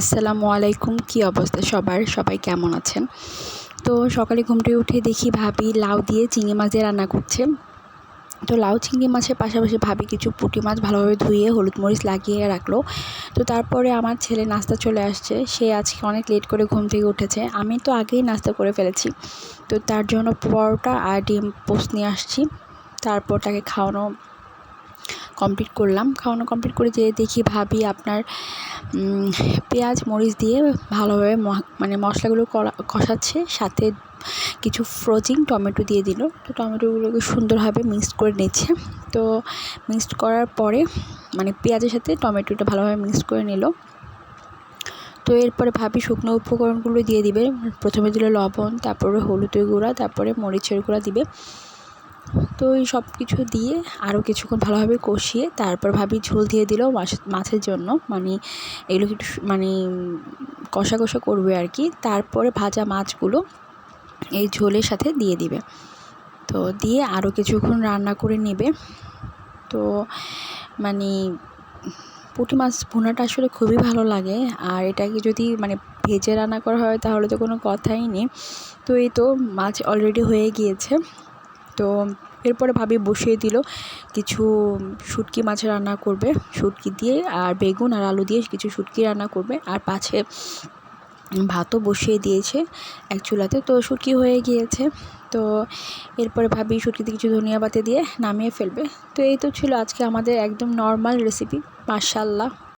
আসসালামু আলাইকুম, কী অবস্থা সবার? সবাই কেমন আছেন? তো সকালে ঘুম থেকে উঠে দেখি ভাবি লাউ দিয়ে চিংড়ি মাছ দিয়ে রান্না করছে। তো লাউ, চিংড়ি মাছের পাশাপাশি ভাবি কিছু পুঁটি মাছ ভালোভাবে ধুয়ে হলুদ মরিচ লাগিয়ে রাখল। তো তারপরে আমার ছেলে নাস্তা চলে আসছে। সে আজকে অনেক লেট করে ঘুম থেকে উঠেছে। আমি তো আগেই নাস্তা করে ফেলেছি। তো তার জন্য পরোটা আর ডিম পোস্ট নিয়ে আসছি। তারপর তাকে খাওয়ানো কমপ্লিট করলাম। খাওয়ানো কমপ্লিট করে যেয়ে দেখি ভাবি আপনার পেঁয়াজ, মরিচ দিয়ে ভালোভাবে মানে মশলাগুলো কষাচ্ছে, সাথে কিছু ফ্রোজিং টমেটো দিয়ে দিল। তো টমেটোগুলোকে সুন্দরভাবে মিক্সড করে নিচ্ছে। তো মিক্সড করার পরে মানে পেঁয়াজের সাথে টমেটোটা ভালোভাবে মিক্সড করে নিল। তো এরপরে ভাবি শুকনো উপকরণগুলো দিয়ে দিবে। প্রথমে দিল লবণ, তারপরে হলুদের গুঁড়া, তারপরে মরিচের গুঁড়া দিবে। তো এই সব কিছু দিয়ে আরও কিছুক্ষণ ভালোভাবে কষিয়ে তারপর ভাবি ঝোল দিয়ে দিল মাছের জন্য। মানে এগুলো একটু মানে কষা কষা করবে আর কি। তারপরে ভাজা মাছগুলো এই ঝোলের সাথে দিয়ে দিবে। তো দিয়ে আরও কিছুক্ষণ রান্না করে নেবে। তো মানে পুঁটি মাছ ভুনাটা আসলে খুবই ভালো লাগে। আর এটাকে যদি মানে ভেজে রান্না করা হয় তাহলে তো কোনো কথাই নেই। তো এই তো মাছ অলরেডি হয়ে গিয়েছে। তো এরপরে ভাবি বসিয়ে দিল কিছু শুটকি মাছ রান্না করবে, শুটকি দিয়ে আর বেগুন আর আলু দিয়ে কিছু শুটকি রান্না করবে। আর পাছে ভাতও বসিয়ে দিয়েছে এক চুলাতে। তো শুটকি হয়ে গিয়েছে। তো এরপরে ভাবি শুটকিতে কিছু ধনিয়া পাতে দিয়ে নামিয়ে ফেলবে। তো এই তো ছিল আজকে আমাদের একদম নর্মাল রেসিপি মাশাল্লাহ